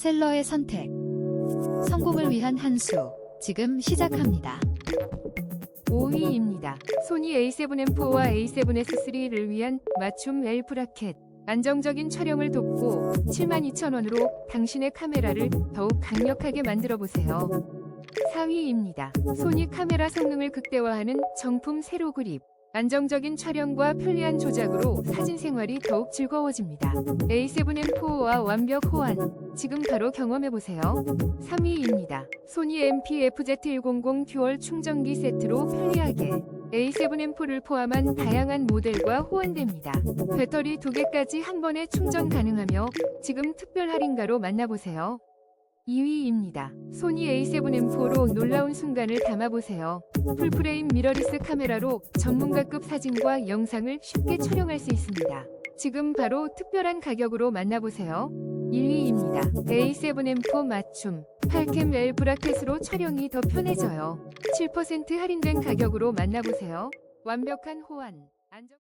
셀러의 선택. 성공을 위한 한 수. 지금 시작합니다. 5위입니다. 소니 A7M4와 A7S3를 위한 맞춤 L 브라켓. 안정적인 촬영을 돕고 72,000원으로 당신의 카메라를 더욱 강력하게 만들어 보세요. 4위입니다. 소니 카메라 성능을 극대화하는 정품 세로 그립. 안정적인 촬영과 편리한 조작으로 사진 생활이 더욱 즐거워집니다. A7M4와 완벽 호환. 지금 바로 경험해 보세요. 3위입니다. 소니 MPFZ100 듀얼 충전기 세트로 편리하게 A7M4를 포함한 다양한 모델과 호환됩니다. 배터리 2개까지 한 번에 충전 가능하며 지금 특별 할인가로 만나보세요. 2위입니다. 소니 A7M4로 놀라운 순간을 담아보세요. 풀프레임 미러리스 카메라로 전문가급 사진과 영상을 쉽게 촬영할 수 있습니다. 지금 바로 특별한 가격으로 만나보세요. 1위입니다. A7M4 맞춤 8캠 L 브라켓으로 촬영이 더 편해져요. 7% 할인된 가격으로 만나보세요. 완벽한 호환, 안정...